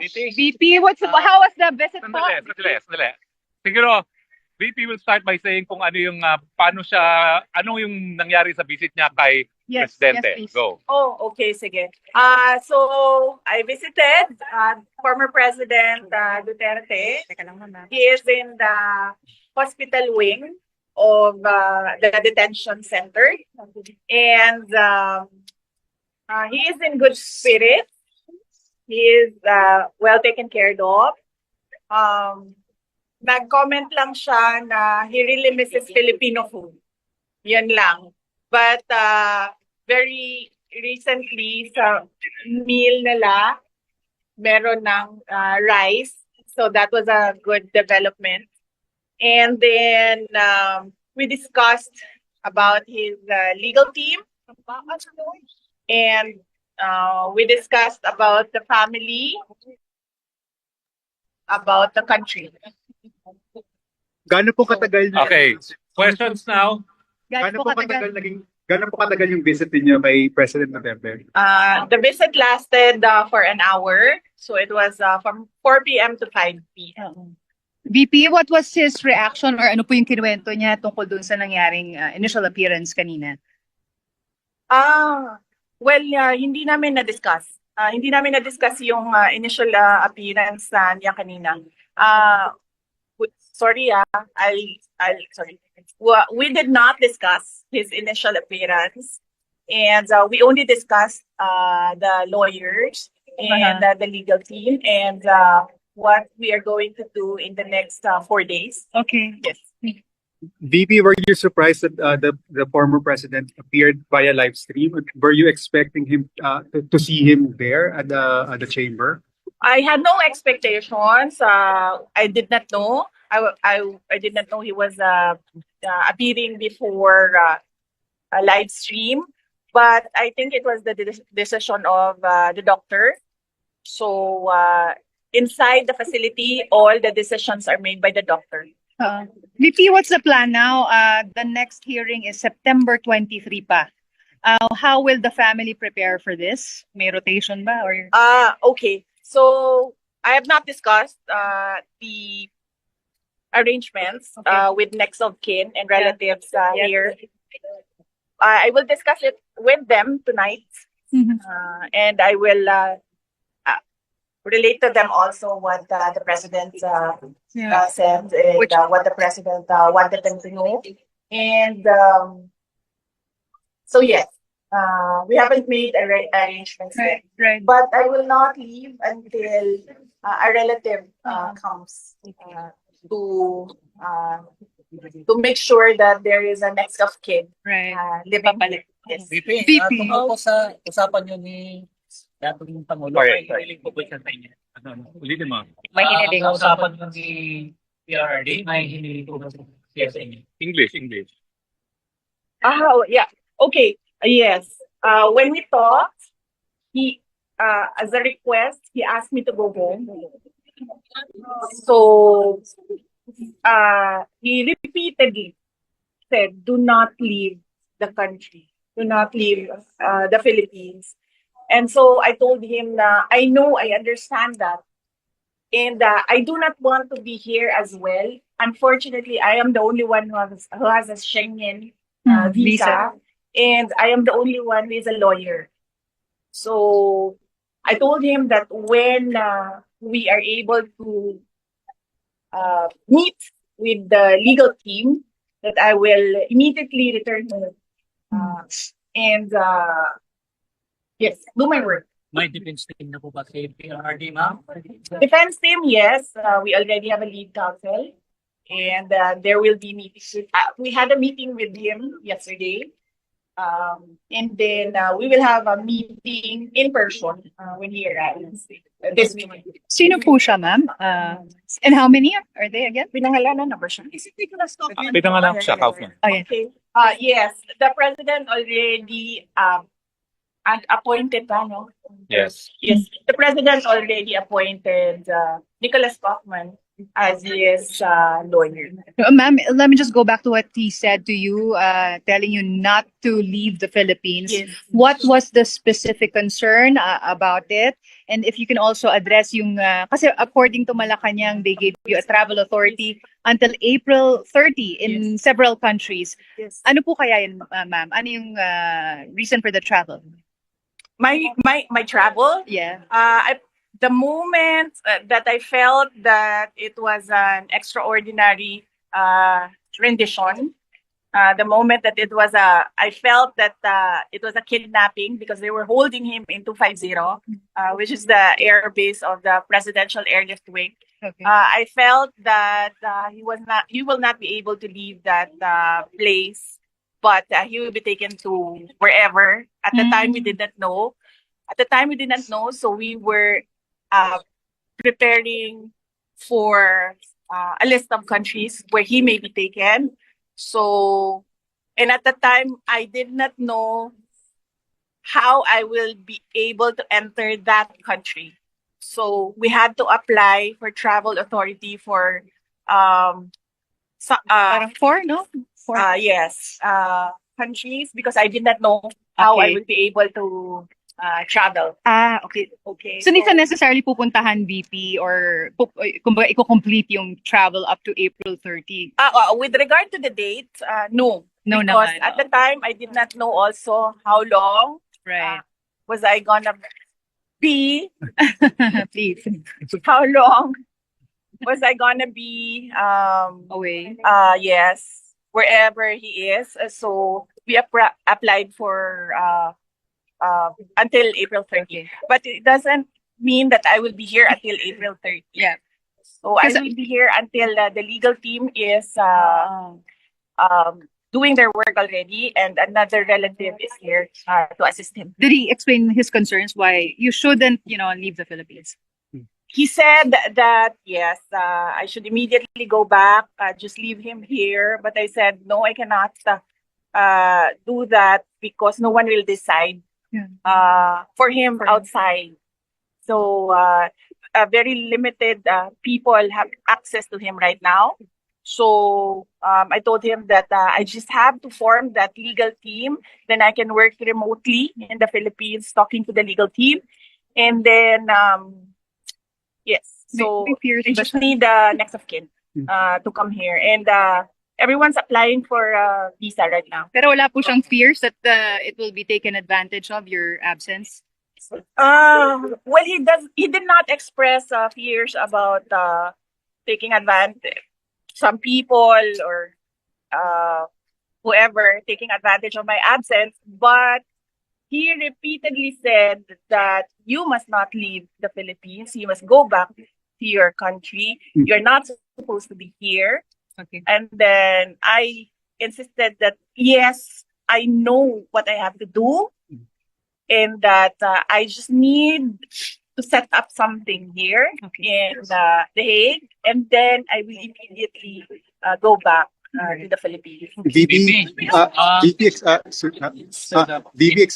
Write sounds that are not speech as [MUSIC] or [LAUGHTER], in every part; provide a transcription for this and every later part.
VP? VP, what's Ah. how was the visit po? Sandali, sandali, sandali. Siguro, VP will start by saying kung ano yung, ah, paano siya, ano yung nangyari sa visit niya kay Yes, Presidente. yes, please. Go. Oh, okay, sige. Uh, so, I visited uh, former President uh, Duterte. Teka lang muna. He is in the hospital wing of uh, the detention center. And um, uh, he is in good spirits. He is uh, well taken care of. Um, nag-comment lang siya na he really misses Filipino food. Yan lang. But uh, very recently sa meal nila, meron ng uh, rice. So that was a good development. And then um, we discussed about his uh, legal team. And uh, we discussed about the family, about the country. Gaano po katagal na Okay. Questions now? Gaano po katagal naging gaano po katagal yung visit niyo kay President Duterte? Uh, the visit lasted uh, for an hour. So it was uh, from 4 p.m. to 5 p.m. VP, what was his reaction or ano po yung kinuwento niya tungkol dun sa nangyaring uh, initial appearance kanina? Ah, well, uh, hindi namin na-discuss. Ah, hindi namin na-discuss yung uh, initial uh, appearance uh, niya kanina. W- sorry ah, I, I, sorry. Wa- We did not discuss his initial appearance. And uh, we only discussed uh, the lawyers and uh, the legal team and uh, what we are going to do in the next uh, four days. Okay. Yes. VP, were you surprised that uh, the the former president appeared via live stream? Were you expecting him uh, to, to see him there at the at the chamber? I had no expectations. Uh, I did not know. I, I, I did not know he was uh, uh, appearing before uh, a live stream. But I think it was the de- decision of uh, the doctor. So inside the facility, all the decisions are made by the doctor. Uh, VP, what's the plan now? Uh, the next hearing is September 23 pa. Uh, how will the family prepare for this? May rotation ba or Ah, okay. So I have not discussed uh, the arrangements Okay. uh, with next of kin and relatives uh, Yeah. here. Uh, I will discuss it with them tonight, Mhm. uh, and I will uh, uh, relate to them also what uh, the president uh, Yeah. uh, said and Which- uh, what the president uh, wanted them to know. And um, so yes, uh, we haven't made arra- arrangements yet. Right, right. But I will not leave until uh, a relative uh, comes uh, to uh, to make sure that there is a next of kin Right. uh, living here. Yes. VP, VP. ah, tungkol po sa usapan niyo ni dating Pangulo, Okay. may hiling po ba siya sa inyo? Ano? Ulitin mo. May hiniling uh, usapan niyo ni PRRD, may hiniling po ba siya sa inyo? English, English. Ah, oh, yeah. Okay. Uh, yes. Uh, when we talked, he, uh, as a request, he asked me to go home. So, uh, he repeatedly said, do not leave the country. Do not leave uh, the Philippines. And so I told him na I know, I understand that. And uh, I do not want to be here as well. Unfortunately, I am the only one who has, who has a Schengen uh, Mm, visa, and I am the only one who is a lawyer. So I told him that when uh, we are able to uh, meet with the legal team, that I will immediately return home uh, and uh, yes, do my work. May defense team na po ba kay PRRD, ma'am? Defense team, yes, uh, we already have a lead counsel, and uh, there will be meetings. With, uh, we had a meeting with him yesterday, um, and then uh, we will have a meeting in person uh, when he arrives uh, this week. Sino po siya, ma'am? Uh, and how many are they again? Pinangalanan na ba siya? Pwede nga lang siya, Kaufman. Okay. Uh, yes, the president already um, and appointed, pa, no? Yes. Yes, the president already appointed uh, Nicholas Kaufman as his uh, lawyer. Uh, Ma'am, let me just go back to what he said to you, uh, telling you not to leave the Philippines. What was the specific concern uh, about it? And if you can also address yung, uh, kasi according to Malacanang, they gave you a travel authority until April 30 in several countries. Yes. Ano po kaya yun, uh, ma'am? Ano yung uh, reason for the travel? My my my travel. Yeah. Uh, I, the moment uh, that I felt that it was an extraordinary uh, rendition, uh, the moment that it was a, I felt that uh, it was a kidnapping because they were holding him in 250, uh, which is the air base of the presidential airlift wing. Okay. Uh, I felt that uh, he was not, he will not be able to leave that uh, place, but uh, he will be taken to wherever. At the time, we Mm. did not know. At the time, we did not know, so we were uh, preparing for uh, a list of countries where he may be taken. So, and at the time, I did not know how I will be able to enter that country. So we had to apply for travel authority for um so, uh, four, no? Four. uh yes uh countries because I did not know how I Okay. would be able to uh, travel. ah, okay. Okay. So, hindi ka necessarily pupuntahan VP or pu- eh, kumbaga i-complete yung travel up to April 30. Uh, uh, with regard to the date, uh, no. No because naman. at the time, I did not know also how long right. was I gonna be, [LAUGHS] Please. how long was I gonna be, um, Away. uh, yes, wherever he is. Uh, So we appra- applied for, uh, uh, until April 30. But it doesn't mean that I will be here until April 30. [LAUGHS] Yeah. So I will be here until uh, the legal team is, uh, um, doing their work already and another relative is here uh, to assist him. Did he explain his concerns why you shouldn't, you know, leave the Philippines? He said that, yes, uh, I should immediately go back, uh, just leave him here. But I said, no, I cannot uh, uh, do that because no one will decide uh, for him For him. outside. So uh, very limited uh, people have access to him right now. So um, I told him that uh, I just have to form that legal team. Then I can work remotely in the Philippines, talking to the legal team, and then um, yes. So May- may fears just need the next of kin uh, to come here, and uh, everyone's applying for uh, visa right now. Pero wala po siyang fears that uh, it will be taken advantage of your absence? Uh, well, he does. He did not express uh, fears about uh, taking advantage. Some people or uh, whoever taking advantage of my absence, but he repeatedly said that you must not leave the Philippines. You must go back to your country. Mm. You're not supposed to be here. Okay. And then I insisted that yes, I know what I have to do, and that uh, I just need to set up something here Okay. in uh, The Hague, and then I will immediately uh, go back uh, to the Philippines. VP, uh, Uh, VP, ex- uh, sir, uh, uh,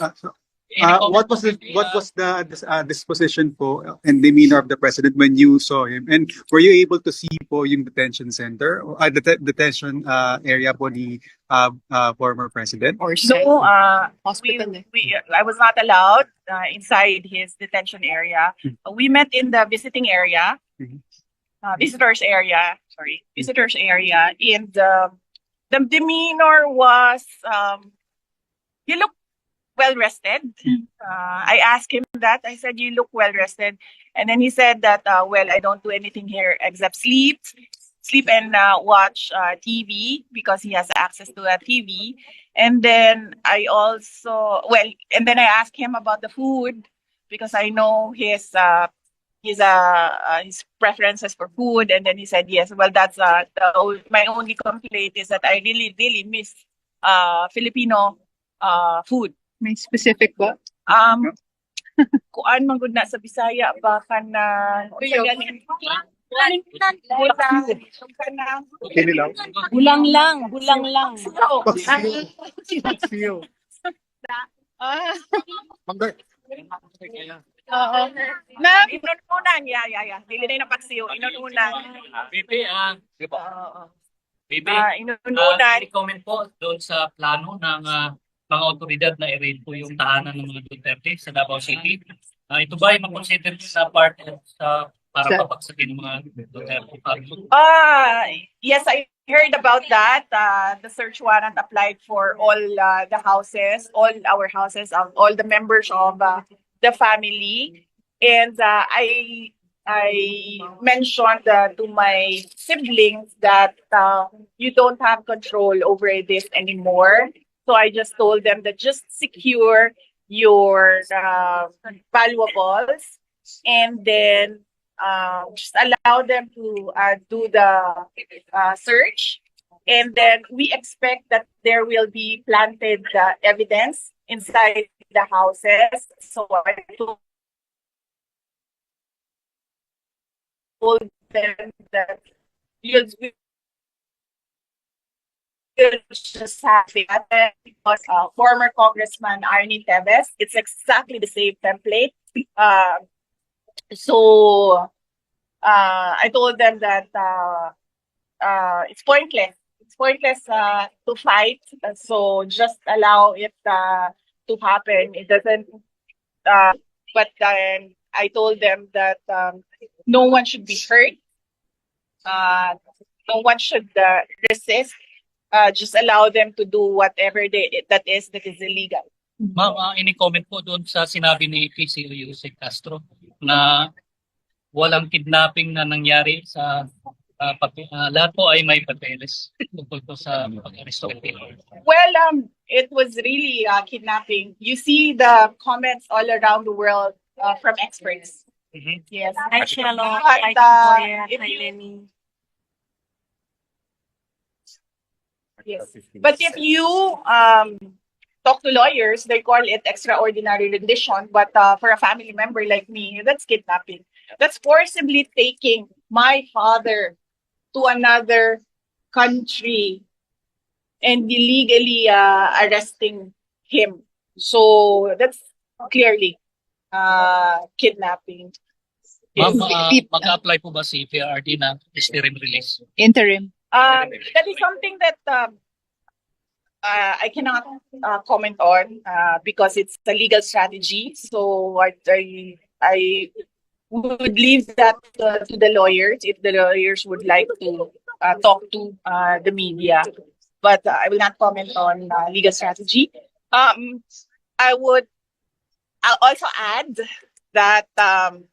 uh, so, any uh, comment what was the, what uh, was the uh, disposition po and demeanor of the president when you saw him? And were you able to see po yung detention center, or uh, det- detention uh, area po ni uh, uh, former president? Or So uh, we, hospital eh. we, I was not allowed uh, inside his detention area. Uh, we met in the visiting area, Mhm. Uh, visitors area. Sorry, visitors area. And um the demeanor was um, you look well rested. Uh, I asked him that. I said, "You look well rested," and then he said that, uh, "Well, I don't do anything here except sleep." Sleep and uh, watch uh, TV because he has access to a TV. And then I also well, and then I asked him about the food because I know his uh his uh, uh his preferences for food. And then he said yes. Well, that's uh the, my only complaint is that I really really miss uh Filipino uh food. May specific ba? Um, [LAUGHS] kuan man gud na sa Bisaya baka na. Bulang, kanang Kinilaw? Bulang lang, bulang lang. Ah, Magda- Oo. Na, inununan, yeah, yeah, yeah. Dili na yung napaksiyo, inununan. Bibi, ah, Oo. Bibi, Ah, uh, inununan. comment po doon sa plano ng ah, mga otoridad na i-raid po yung tahanan ng mga Duterte sa Davao City. Ah, ito ba ay makonsider sa part of sa para Sa- papagsakin ng mga Duterte family? Ah, yes, I heard about that. Uh, the search warrant applied for all uh, the houses, all our houses, of all the members of uh, the family, and uh, I I mentioned uh, to my siblings that uh, you don't have control over this anymore. So I just told them that just secure your uh, valuables and then uh, just allow them to uh, do the uh, search. And then we expect that there will be planted uh, evidence inside the houses. So I told them that you'll, just it because uh, former Congressman Arnie Teves, it's exactly the same template. Uh, so uh, I told them that uh, uh, it's pointless. It's pointless uh, to fight. Uh, So just allow it uh, to happen. It doesn't. Uh, but then I told them that um, no one should be hurt. Uh, no one should uh, resist. Uh, just allow them to do whatever they, that is that is illegal. Ma'am, ah, ini-comment po doon sa sinabi ni PCO Jose Castro na walang kidnapping na nangyari sa ah, pag- ah, lahat po ay may papeles [LAUGHS] tungkol po sa pag-aresto. Well, um, it was really uh, kidnapping. You see the comments all around the world uh, from experts. Mhm. Yes. Hi, Shelo. But, Hi, uh, if Hi, you- Lenny. Yes. But if you um, talk to lawyers, they call it extraordinary rendition. But uh, for a family member like me, that's kidnapping. That's forcibly taking my father to another country and illegally uh, arresting him. So that's clearly uh, kidnapping. Ma'am, Deep- mag-apply po ba si PRD ng interim release? Interim. Um, that is something that um, uh, I cannot uh, comment on uh, because it's a legal strategy. So I, I, I would leave that uh, to the lawyers if the lawyers would like to uh, talk to uh, the media. But uh, I will not comment on uh, legal strategy. Um, I would I'll also add that um,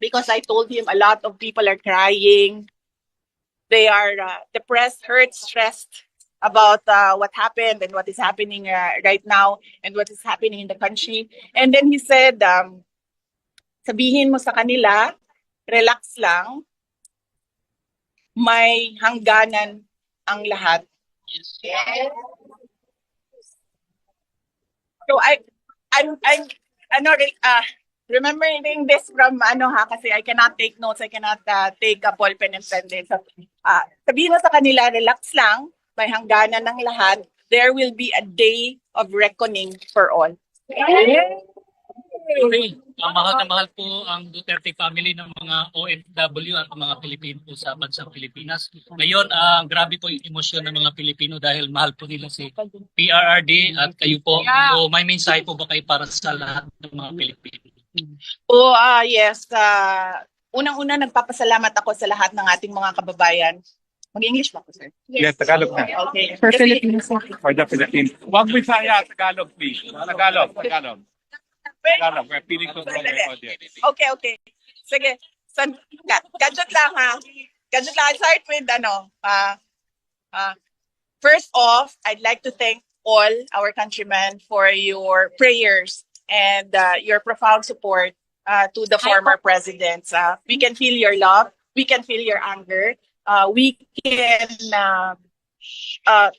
because I told him a lot of people are crying they are uh, depressed, hurt, stressed about uh, what happened and what is happening uh, right now and what is happening in the country. And then he said, um, sabihin mo sa kanila, relax lang, may hangganan ang lahat. So I, I'm, I'm, ano, re- uh, remembering this from ano ha, kasi I cannot take notes, I cannot uh, take a ball pen and pen din. So, uh, sabihin mo sa kanila, relax lang, may hangganan ng lahat, there will be a day of reckoning for all. Okay. Ah, mahal na mahal po ang Duterte family ng mga OFW at mga Pilipino po sa bansang Pilipinas. Ngayon, ah, grabe po yung emosyon ng mga Pilipino dahil mahal po nila si PRRD at kayo po. Yeah. So, may mensahe po ba kayo para sa lahat ng mga Pilipino? Oh, ah yes. Uh, unang-una, nagpapasalamat ako sa lahat ng ating mga kababayan. Mag-English ba ako, sir? Yes, Tagalog na. Okay. For Philippines. For the Philippines. Huwag Bisaya, Tagalog please. Tagalog, Tagalog. Tagalog, we're appealing to the audience. Okay, okay. Sige. San, ga- gadget lang ha. Gadget lang. I'll start with ano. Uh, uh, first off, I'd like to thank all our countrymen for your prayers and uh, your profound support uh, to the former presidents. Uh, we can feel your love. We can feel your anger. Uh, we can uh, uh,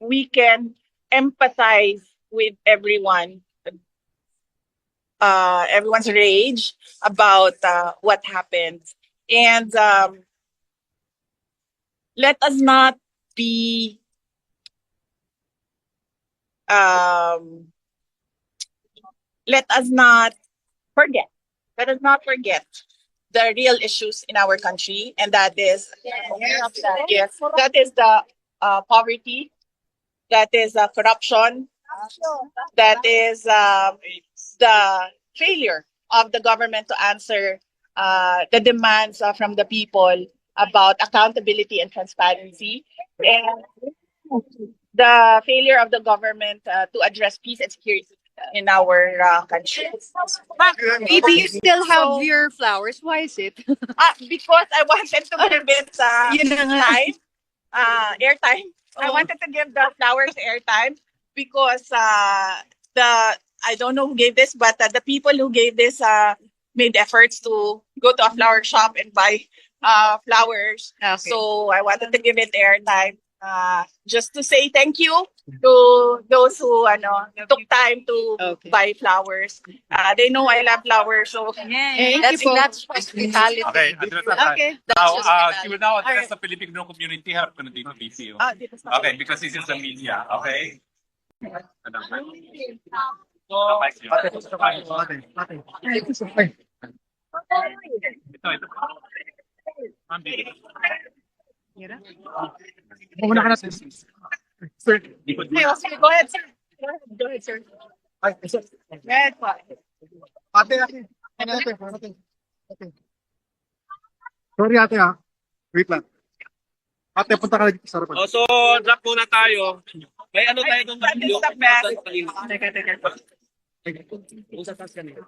we can empathize with everyone uh, everyone's rage about uh, what happened. And um, let us not be um, let us not forget. Let us not forget the real issues in our country, and that is yes, that is the uh, poverty, that is uh, corruption, that is uh, the failure of the government to answer uh, the demands uh, from the people about accountability and transparency, and the failure of the government uh, to address peace and security in our uh, country. Maybe you still have So- your flowers. Why is it? Ah, [LAUGHS] because I wanted to give it uh, [LAUGHS] time, uh, airtime. I Oh. wanted to give the flowers airtime because uh, the I don't know who gave this, but uh, the people who gave this uh, made efforts to go to a flower shop and buy uh, flowers. Okay. So I wanted to give it airtime. Uh, just to say thank you to those who ano, took time to Okay. buy flowers. Uh, they know I love flowers, so Thank That's, that's hospitality. Okay. Okay. Now, uh, she will now address the Filipino community. Ko na dito, BCU. ah, dito sa Okay, because this is the media, okay? Ano? So, ito, ito. Ma'am, dito. Muna ka natin. Sir. Hey, go ahead, sir. Go ahead, sir. Ay, sir. Po. Ate, ate. Ate, ate. Ate. Ate. Sorry, ate, ha. Wait lang. Ate, punta ka na dito sa harapan. Oh, so, drop muna tayo. May ano tayo the best. Teka, teka. Usa a caneta.